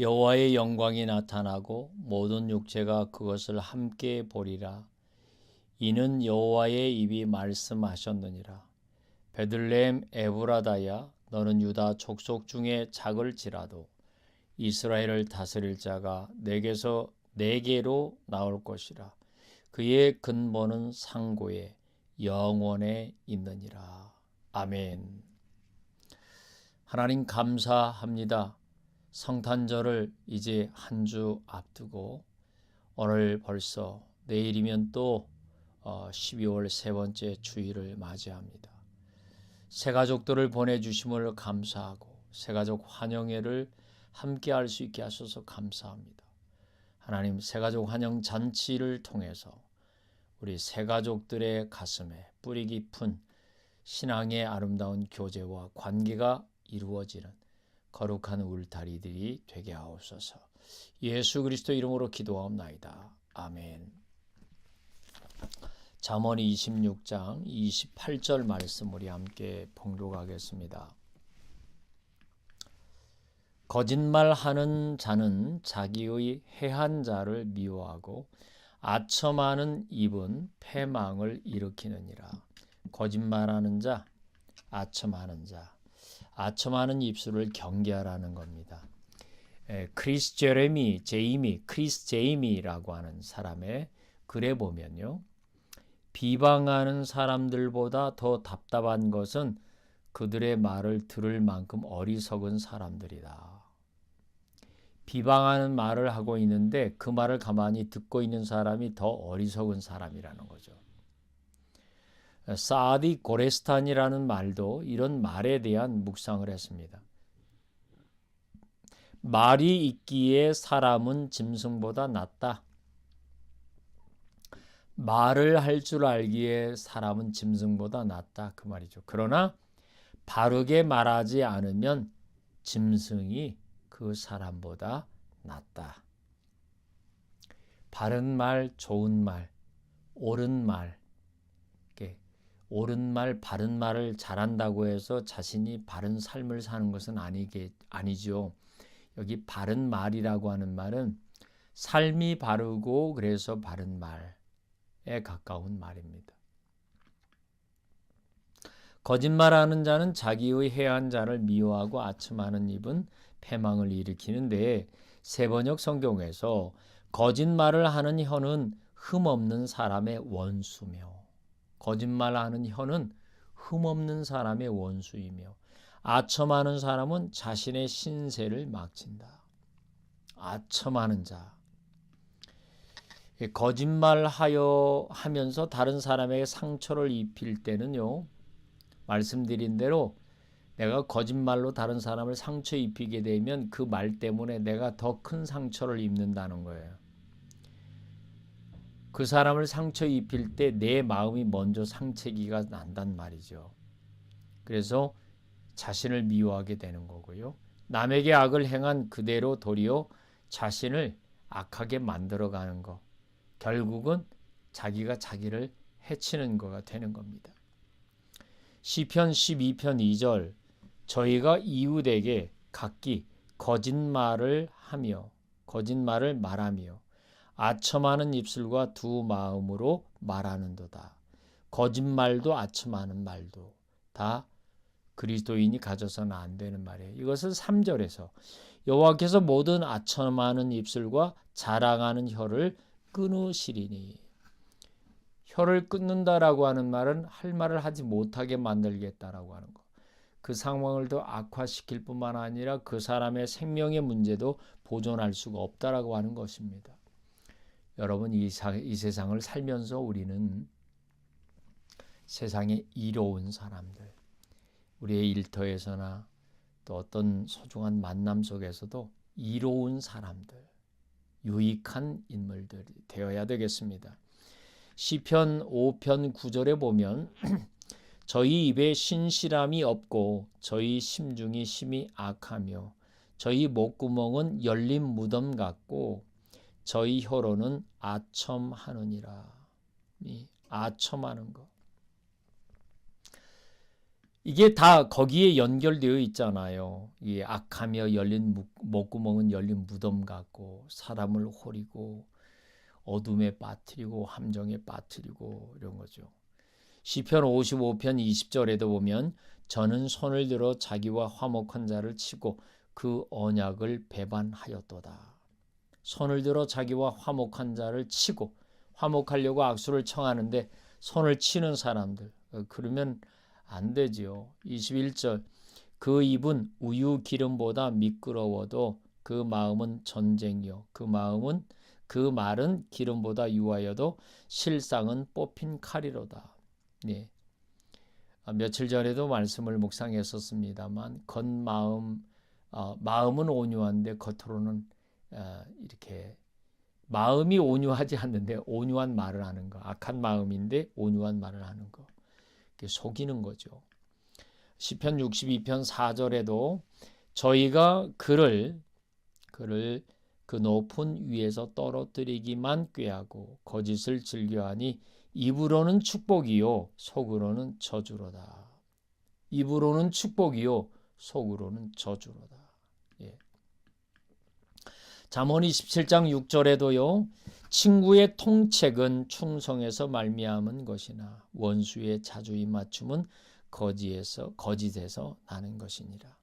여호와의 영광이 나타나고 모든 육체가 그것을 함께 보리라. 이는 여호와의 입이 말씀하셨느니라. 베들레헴 에브라다야 너는 유다 족속 중에 작을지라도 이스라엘을 다스릴 자가 내게서 내게로 나올 것이라. 그의 근본은 상고에 영원에 있느니라. 아멘. 하나님 감사합니다. 성탄절을 이제 한 주 앞두고 오늘 벌써 내일이면 또 12월 어, 세 번째 주일을 맞이합니다. 새 가족들을 보내주심을 감사하고 새 가족 환영회를 함께 할 수 있게 하셔서 감사합니다. 하나님 새 가족 환영 잔치를 통해서 우리 새 가족들의 가슴에 뿌리 깊은 신앙의 아름다운 교제와 관계가 이루어지는 거룩한 울타리들이 되게 하옵소서. 예수 그리스도 이름으로 기도하옵나이다. 아멘. 잠언 26장 28절 말씀 우리 함께 봉독하겠습니다. 거짓말하는 자는 자기의 해한 자를 미워하고 아첨하는 입은 패망을 일으키느니라. 거짓말하는 자, 아첨하는 자. 아첨하는 입술을 경계하라는 겁니다. 크리스 제레미, 제이미, 크리스 제이미라고 하는 사람의 글에 보면요. 비방하는 사람들보다 더 답답한 것은 그들의 말을 들을 만큼 어리석은 사람들이다. 비방하는 말을 하고 있는데 그 말을 가만히 듣고 있는 사람이 더 어리석은 사람이라는 거죠. 사디 고레스탄이라는 말도 이런 말에 대한 묵상을 했습니다. 말이 있기에 사람은 짐승보다 낫다. 말을 할 줄 알기에 사람은 짐승보다 낫다. 그 말이죠. 그러나 바르게 말하지 않으면 짐승이 그 사람보다 낫다. 바른 말, 좋은 말, 옳은 말, 옳은 말, 바른 말을 잘한다고 해서 자신이 바른 삶을 사는 것은 아니게 아니죠. 여기 바른 말이라고 하는 말은 삶이 바르고 그래서 바른 말에 가까운 말입니다. 거짓말하는 자는 자기의 해한 자를 미워하고 아첨하는 입은 패망을 일으키는데 세번역 성경에서 거짓말을 하는 혀는 흠없는 사람의 원수며 거짓말하는 혀는 흠없는 사람의 원수이며 아첨하는 사람은 자신의 신세를 막친다. 아첨하는 자. 거짓말하여 하면서 다른 사람에게 상처를 입힐 때는요. 말씀드린 대로 내가 거짓말로 다른 사람을 상처 입히게 되면 그 말 때문에 내가 더 큰 상처를 입는다는 거예요. 그 사람을 상처 입힐 때 내 마음이 먼저 상처기가 난단 말이죠. 그래서 자신을 미워하게 되는 거고요. 남에게 악을 행한 그대로 도리어 자신을 악하게 만들어가는 거. 결국은 자기가 자기를 해치는 거가 되는 겁니다. 시편 12편 2절 저희가 이웃에게 각기 거짓말을 하며 거짓말을 말하며 아첨하는 입술과 두 마음으로 말하는도다. 거짓말도 아첨하는 말도 다 그리스도인이 가져서는 안 되는 말이에요. 이것을 3절에서 여호와께서 모든 아첨하는 입술과 자랑하는 혀를 끊으시리니 혀를 끊는다라고 하는 말은 할 말을 하지 못하게 만들겠다라고 하는 거. 그 상황을 더 악화시킬 뿐만 아니라 그 사람의 생명의 문제도 보존할 수가 없다라고 하는 것입니다. 여러분 이, 사, 이 세상을 살면서 우리는 세상에 이로운 사람들, 우리의 일터에서나 또 어떤 소중한 만남 속에서도 이로운 사람들, 유익한 인물들이 되어야 되겠습니다. 시편 5편 9절에 보면 저희 입에 신실함이 없고 저희 심중이 심히 악하며 저희 목구멍은 열린 무덤 같고 저희 혀로는 아첨하느니라. 이 아첨하는 것. 이게 다 거기에 연결되어 있잖아요. 이 악하며 열린 목구멍은 열린 무덤 같고 사람을 호리고 어둠에 빠뜨리고 함정에 빠뜨리고 이런 거죠. 시편 55편 20절에도 보면 저는 손을 들어 자기와 화목한 자를 치고 그 언약을 배반하였도다. 손을 들어 자기와 화목한 자를 치고 화목하려고 악수를 청하는데 손을 치는 사람들 어, 그러면 안 되지요. 21절 그 입은 우유 기름보다 미끄러워도 그 마음은 전쟁이요. 그 마음은 그 말은 기름보다 유하여도 실상은 뽑힌 칼이로다. 네. 아, 며칠 전에도 말씀을 묵상했었습니다만 겉 마음 어, 마음은 온유한데 겉으로는 어, 이렇게 마음이 온유하지 않는데 온유한 말을 하는 거 악한 마음인데 온유한 말을 하는 거 속이는 거죠. 시편 62편 4절에도 저희가 그를 그를 그 높은 위에서 떨어뜨리기만 꾀하고 거짓을 즐겨하니 입으로는 축복이요 속으로는 저주로다. 입으로는 축복이요 속으로는 저주로다. 예. 잠언 27장 6절에도요. 친구의 통책은 충성에서 말미암은 것이나 원수의 자주의 맞춤은 거짓에서 거짓에서 나는 것이니라.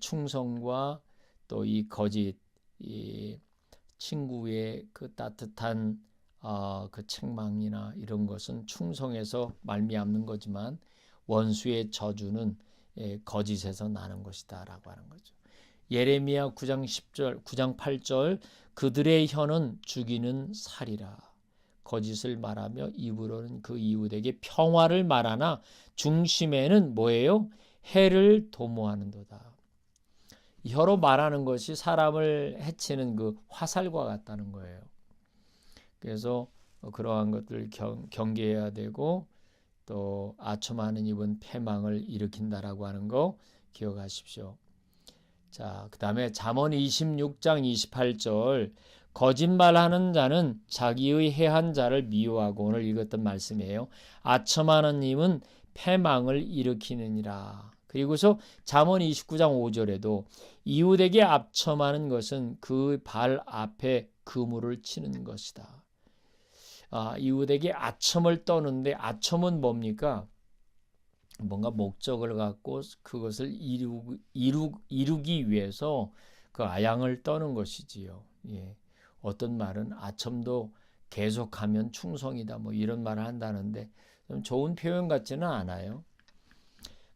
충성과 또 이 거짓, 이 친구의 그 따뜻한 어, 그 책망이나 이런 것은 충성에서 말미암는 거지만 원수의 저주는 예, 거짓에서 나는 것이다라고 하는 거죠. 예레미야 9장 10절, 9장 8절 그들의 혀는 죽이는 살이라. 거짓을 말하며 입으로는 그 이웃에게 평화를 말하나 중심에는 뭐예요? 해를 도모하는도다. 혀로 말하는 것이 사람을 해치는 그 화살과 같다는 거예요. 그래서 그러한 것들을 경, 경계해야 되고 또 아첨하는 입은 패망을 일으킨다라고 하는 거 기억하십시오. 자, 그 다음에 잠언 26장 28절 거짓말하는 자는 자기의 해한 자를 미워하고 오늘 읽었던 말씀이에요. 아첨하는 님은 패망을 일으키느니라. 그리고서 잠언 29장 5절에도 이웃에게 압첨하는 것은 그 발 앞에 그물을 치는 것이다. 아, 이웃에게 아첨을 떠는데 아첨은 뭡니까? 뭔가 목적을 갖고 그것을 이루, 이루, 이루기 위해서 그 아양을 떠는 것이지요. 예. 어떤 말은 아첨도 계속하면 충성이다 뭐 이런 말을 한다는데 좀 좋은 표현 같지는 않아요.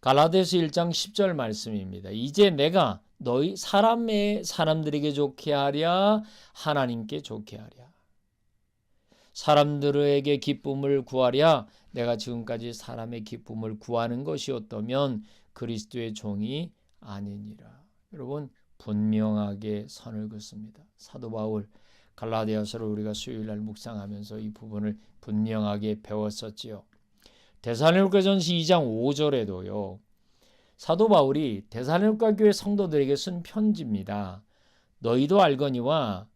갈라디아서 1장 10절 말씀입니다. 이제 내가 너희 사람의 사람들에게 좋게 하랴 하나님께 좋게 하랴. 사람들에게 기쁨을 구하랴 내가 지금까지 사람의 기쁨을 구하는 것이었다면 그리스도의 종이 아니니라. 여러분 분명하게 선을 긋습니다. 사도 바울 갈라디아서를 우리가 수요일 날 묵상하면서 이 부분을 분명하게 배웠었지요. 데살로니가전서 2장 5절에도요. 사도 바울이 데살로니가 교회 성도들에게 쓴 편지입니다. 너희도 알거니와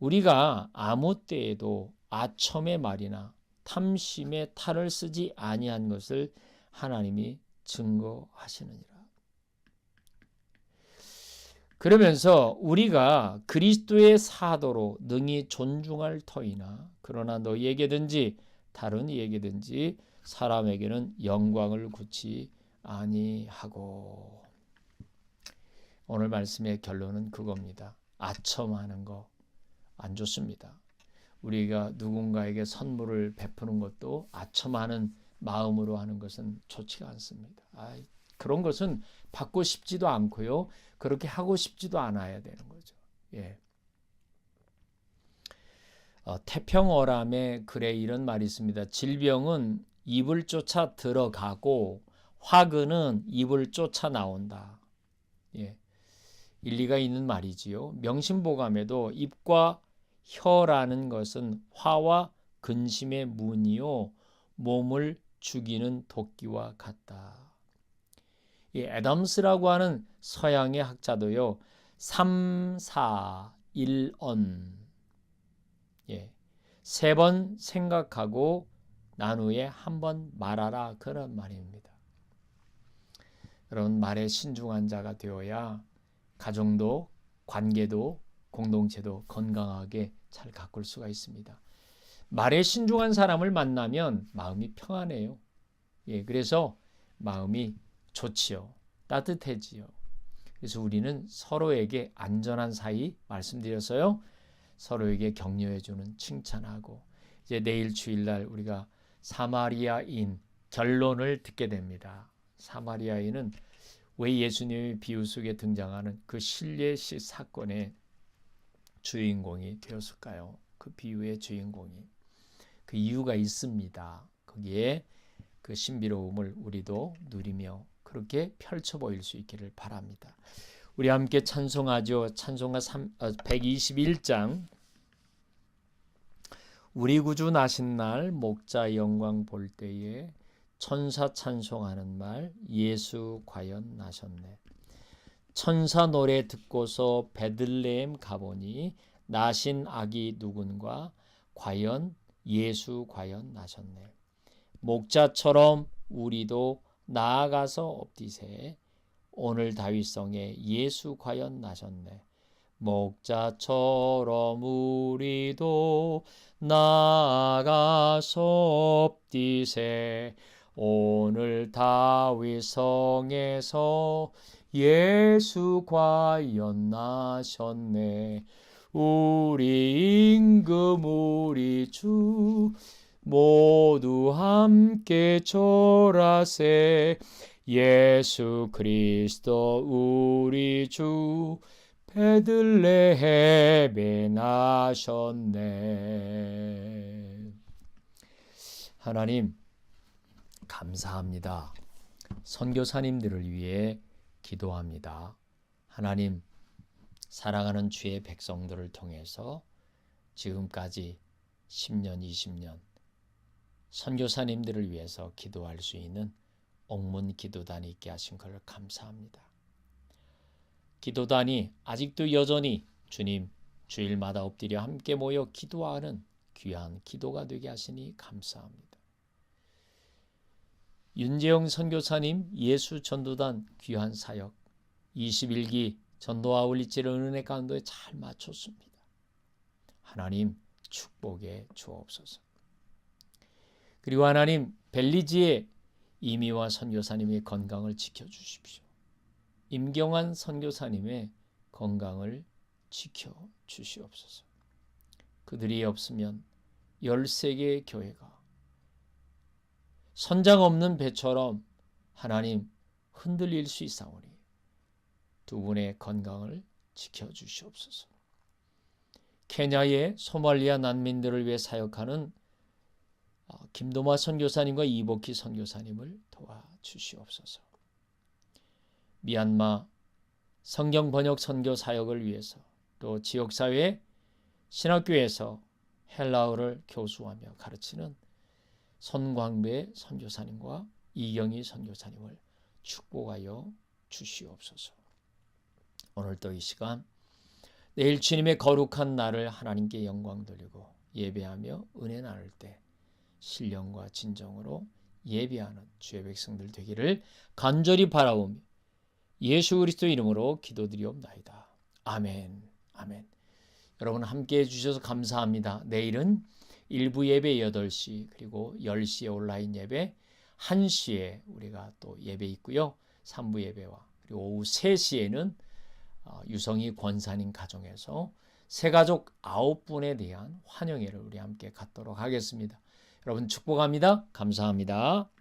우리가 아무 때에도 아첨의 말이나 탐심의 탈을 쓰지 아니한 것을 하나님이 증거하시느니라. 그러면서 우리가 그리스도의 사도로 능히 존중할 터이나 그러나 너희에게든지 다른 이에게든지 사람에게는 영광을 굳이 아니하고 오늘 말씀의 결론은 그겁니다. 아첨하는 거 안 좋습니다. 우리가 누군가에게 선물을 베푸는 것도 아첨하는 마음으로 하는 것은 좋지가 않습니다. 아, 그런 것은 받고 싶지도 않고요. 그렇게 하고 싶지도 않아야 되는 거죠. 예. 어, 태평어람에 글에 이런 말이 있습니다. 질병은 입을 쫓아 들어가고 화근은 입을 쫓아 나온다. 예. 일리가 있는 말이지요. 명심보감에도 입과 혀라는 것은 화와 근심의 문이요 몸을 죽이는 도끼와 같다. 이 애덤스라고 하는 서양의 학자도요. 3, 4, 1언 예. 세 번 생각하고 난 후에 한 번 말하라 그런 말입니다. 여러분 말에 신중한 자가 되어야 가정도 관계도 공동체도 건강하게 잘 가꿀 수가 있습니다. 말에 신중한 사람을 만나면 마음이 평안해요. 예, 그래서 마음이 좋지요. 따뜻해지요. 그래서 우리는 서로에게 안전한 사이 말씀드렸어요. 서로에게 격려해주는 칭찬하고 이제 내일 주일날 우리가 사마리아인 결론을 듣게 됩니다. 사마리아인은 왜 예수님의 비유 속에 등장하는 그 실례시 사건의 주인공이 되었을까요? 그 비유의 주인공이 그 이유가 있습니다. 거기에 그 신비로움을 우리도 누리며 그렇게 펼쳐 보일 수 있기를 바랍니다. 우리 함께 찬송하죠. 찬송가 3, 121장 우리 구주 나신 날 목자 영광 볼 때에 천사 찬송하는 말 예수 과연 나셨네. 천사 노래 듣고서 베들레헴 가보니 나신 아기 누군가 과연 예수 과연 나셨네. 목자처럼 우리도 나아가서 엎디세 오늘 다윗성에 예수 과연 나셨네. 목자처럼 우리도 나아가서 엎디세 오늘 다윗 성에서 예수 과연 나셨네. 우리 임금 우리 주 모두 함께 절하세. 예수 그리스도 우리 주 베들레헴에 나셨네. 하나님 감사합니다. 선교사님들을 위해 기도합니다. 하나님, 사랑하는 주의 백성들을 통해서 지금까지 10년, 20년 선교사님들을 위해서 기도할 수 있는 옥문 기도단이 있게 하신 걸 감사합니다. 기도단이 아직도 여전히 주님 주일마다 엎드려 함께 모여 기도하는 귀한 기도가 되게 하시니 감사합니다. 윤재영 선교사님 예수 전도단 귀한 사역 21기 전도 아울리지를 은혜 가운데 잘 마쳤습니다. 하나님 축복에 주옵소서. 그리고 하나님 벨리지의 이미와 선교사님의 건강을 지켜 주십시오. 임경환 선교사님의 건강을 지켜 주시옵소서. 그들이 없으면 13개의 교회가 선장 없는 배처럼 하나님 흔들릴 수 있사오니 두 분의 건강을 지켜주시옵소서. 케냐의 소말리아 난민들을 위해 사역하는 어, 김도마 선교사님과 이복희 선교사님을 도와주시옵소서. 미얀마 성경 번역 선교 사역을 위해서 또 지역사회 신학교에서 헬라어를 교수하며 가르치는 선광배 선교사님과 이경희 선교사님을 축복하여 주시옵소서. 오늘도 이 시간 내일 주님의 거룩한 날을 하나님께 영광 돌리고 예배하며 은혜 나눌 때 신령과 진정으로 예배하는 주의 백성들 되기를 간절히 바라오며 예수 그리스도 이름으로 기도드리옵나이다. 아멘. 아멘. 여러분 함께 해 주셔서 감사합니다. 내일은 일부 예배 8시 그리고 10시에 온라인 예배 1시에 우리가 또 예배 있고요. 3부 예배와 그리고 오후 3시에는 어, 유성이 권사님 가정에서 새가족 9분에 대한 환영회를 우리 함께 갖도록 하겠습니다. 여러분 축복합니다. 감사합니다.